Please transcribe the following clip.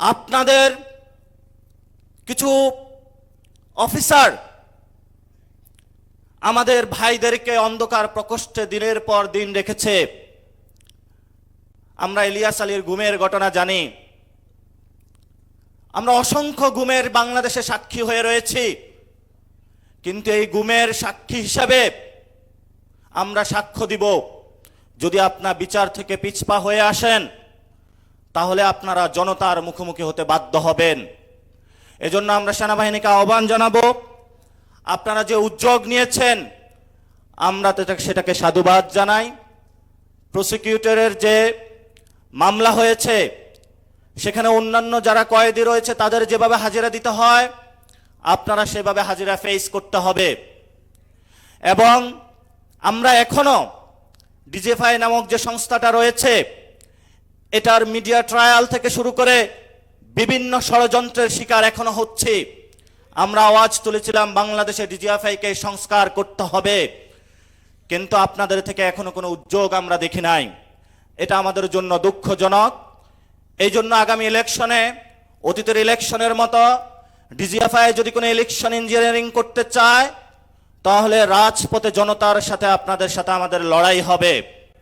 আপনাদের কিছু অফিসার আমাদের ভাইদেরকে অন্ধকার প্রকোষ্ঠে দিনের পর দিন রেখেছে। আমরা ইলিয়াস আলীর গুমের ঘটনা জানি। আমরা অসংখ্য গুমের বাংলাদেশে সাক্ষী হয়ে রয়েছি। কিন্তু এই গুমের সাক্ষী হিসাবে আমরা সাক্ষ্য দিব। যদি আপনার বিচার থেকে পিছপা হয়ে আসেন তাহলে আপনারা জনতার মুখোমুখি হতে বাধ্য হবেন। এজন্য আমরা সেনাবাহিনীকে আহ্বান জানাব, আপনারা যে উদ্যোগ নিয়েছেন, আমরা তো সেটাকে সাধুবাদ জানাই। প্রসিকিউটরের যে মামলা হয়েছে, সেখানে অন্যান্য যারা কয়েদি রয়েছে, তাদের যেভাবে হাজিরা দিতে হয়, আপনারা সেভাবে হাজিরা ফেস করতে হবে। এবং আমরা এখনও ডিজেফাই নামক যে সংস্থাটা রয়েছে এটার মিডিয়া ট্রায়াল থেকে শুরু করে বিভিন্ন ষড়যন্ত্রের শিকার এখনও হচ্ছে। আমরা আওয়াজ তুলেছিলাম, বাংলাদেশে ডিজিএফআইকে সংস্কার করতে হবে। কিন্তু আপনাদের থেকে এখনও কোনো উদ্যোগ আমরা দেখি নাই। এটা আমাদের জন্য দুঃখজনক। এই জন্য আগামী ইলেকশনে, অতীতের ইলেকশনের মতো ডিজিএফআই যদি কোনো ইলেকশন ইঞ্জিনিয়ারিং করতে চায়, তাহলে রাজপথে জনতার সাথে আপনাদের সাথে আমাদের লড়াই হবে।